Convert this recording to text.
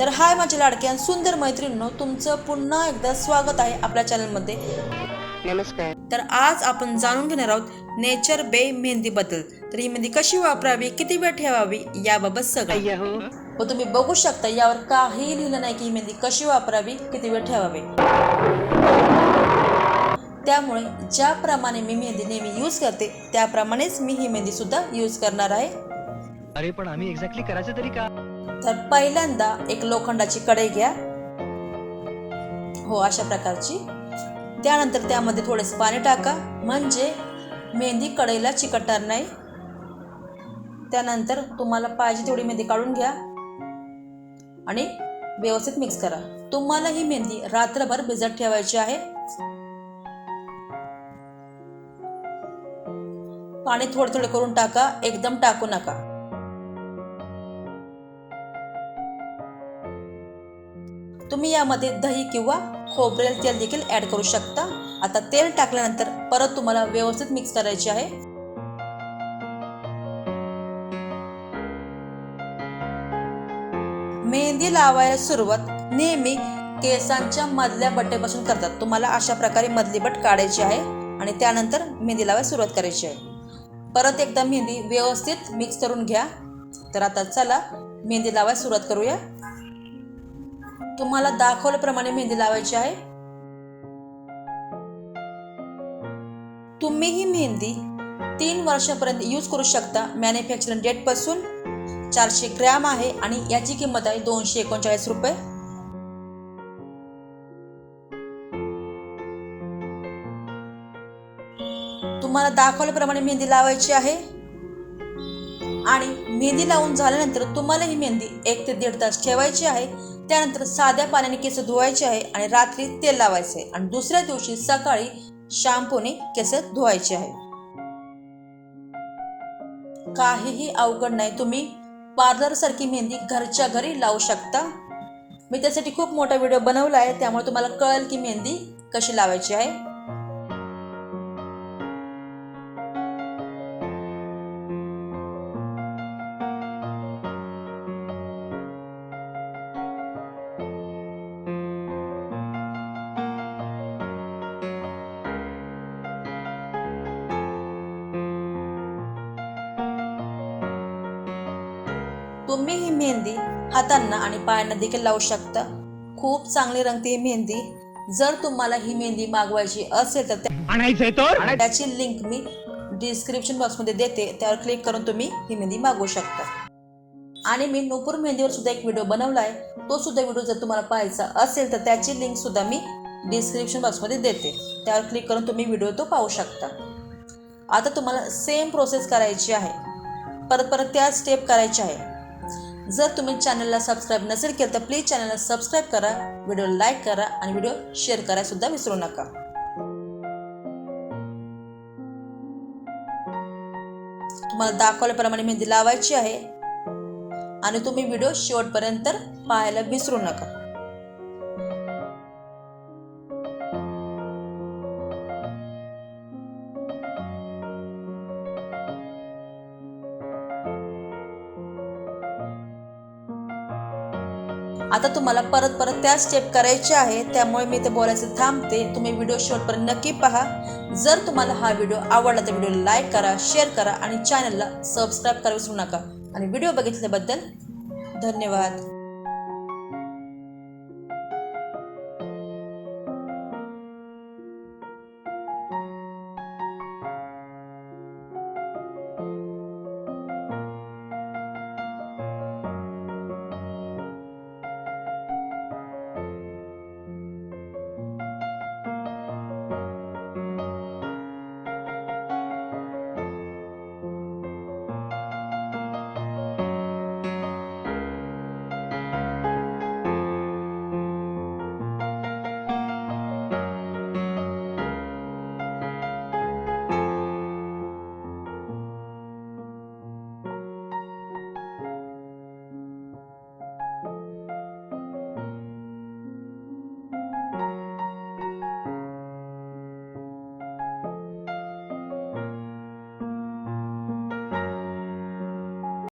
तर हाय माझ्या लाडक्या आणि सुंदर मैत्रिणींनो तुमचं पुन्हा एकदा स्वागत आहे आपल्या चॅनलमध्ये. नमस्कार. तर आज आपण जाणून घेणार आहोत नेचर बे मेहंदीबद्दल तर ही मेहंदी कशी वापरावी किती वेळ ठेवावी याबाबत सगळं. अय्या हो. व तुम्ही बघू शकता यावर काही लिहिलं नाही की ही मेहंदी कशी वापरावी किती वेळ ठेवावी. त्यामुळे ज्याप्रमाणे मी मेहंदी नेहमी यूज करते त्याप्रमाणेच मी ही मेहंदी सुद्धा यूज करणार आहे. अरे पण आम्ही एक्झॅक्टली करायचं तरी का? तर पहिल्यांदा एक लोखंडाची कढई घ्या. हो अशा प्रकारची. त्यानंतर त्यामध्ये थोडेसे पाणी टाका. म्हणजे मेहंदी कढईला चिकटणार नाही. त्यानंतर तुम्हाला पाहिजे तेवढी मेहंदी काढून घ्या. आणि व्यवस्थित मिक्स करा. तुम्हाला ही मेहंदी रात्रभर भिजत ठेवायची आहे. पाणी थोडे थोडे करून टाका. एकदम टाकू नका. तुम्ही यामध्ये दही किंवा खोबरेल तेल देखील ऍड करू शकता. आता तेल टाकल्यानंतर परत तुम्हाला व्यवस्थित मिक्स करायचे आहे. मेहंदी लावायला सुरुवात नेहमी केसांच्या मधल्या बट्टेपासून करतात. तुम्हाला अशा प्रकारे मधली बट काढायची आहे आणि त्यानंतर मेहंदी लावायला सुरुवात करायची आहे. परत एकदा मेहंदी व्यवस्थित मिक्स करून घ्या. तर आता चला मेहंदी लावायला सुरुवात करूया. तुम्हाला दाखवल्याप्रमाणे मेहंदी लावायची आहे. तुम्ही ही मेहंदी तीन वर्षापर्यंत यूज करू शकता मॅन्युफॅक्चरिंग डेटपासून. चारशे ग्रॅम आहे आणि याची किंमत आहे दोनशे एकोणचाळीस रुपये. तुम्हाला दाखवल्याप्रमाणे मेहंदी लावायची आहे. आणि मेहंदी लावून झाल्यानंतर तुम्हाला ही मेहंदी एक ते दीड तास ठेवायची आहे. त्यानंतर साध्या पाण्याने केस धुवायचे आहे आणि रात्री तेल लावायचे आहे. आणि दुसऱ्या दिवशी सकाळी शॅम्पूने केस धुवायचे आहे. काहीही अवघड नाही. तुम्ही पार्लर सारखी मेहंदी घरच्या घरी लावू शकता. मी त्यासाठी खूप मोठा व्हिडिओ बनवला आहे. त्यामुळे तुम्हाला कळेल की मेहंदी कशी लावायची आहे. तुम्ही ही मेहंदी हातांना आणि पायांना देखील लावू शकता. खूप चांगली रंगते ही मेहंदी. जर तुम्हाला ही मेहंदी मागवायची असेल तर त्याची लिंक मी डिस्क्रिप्शन बॉक्समध्ये देते. त्यावर क्लिक करून तुम्ही ही मेहंदी मागवू शकता. आणि मी नूपूर मेहंदीवर सुद्धा एक व्हिडिओ बनवला आहे तो सुद्धा व्हिडिओ जर तुम्हाला पाहायचा असेल तर त्याची लिंक सुद्धा मी डिस्क्रिप्शन बॉक्समध्ये देते. त्यावर क्लिक करून तुम्ही व्हिडिओ तो पाहू शकता. आता तुम्हाला सेम प्रोसेस करायची आहे. परत परत त्या स्टेप करायच्या आहे. जर तुम्ही चॅनलला सबस्क्राईब नसेल केलं तर प्लीज चॅनलला सबस्क्राईब करा व्हिडिओ लाईक करा आणि व्हिडिओ शेअर करायसुद्धा विसरू नका. तुम्हाला दाखवल्याप्रमाणे मेहंदी लावायची आहे आणि तुम्ही व्हिडिओ शेवटपर्यंत पाहायला विसरू नका. आता तुम्हाला परत परत त्या स्टेप करायचे आहे त्यामुळे मी ते बोलायचं थांबते. तुम्ही व्हिडिओ शेवटपर्यंत नक्की पहा. जर तुम्हाला हा व्हिडिओ आवडला तर व्हिडिओ लाईक करा शेअर करा आणि चॅनलला सबस्क्राईब करा विसरू नका. आणि व्हिडिओ बघितल्याबद्दल धन्यवाद.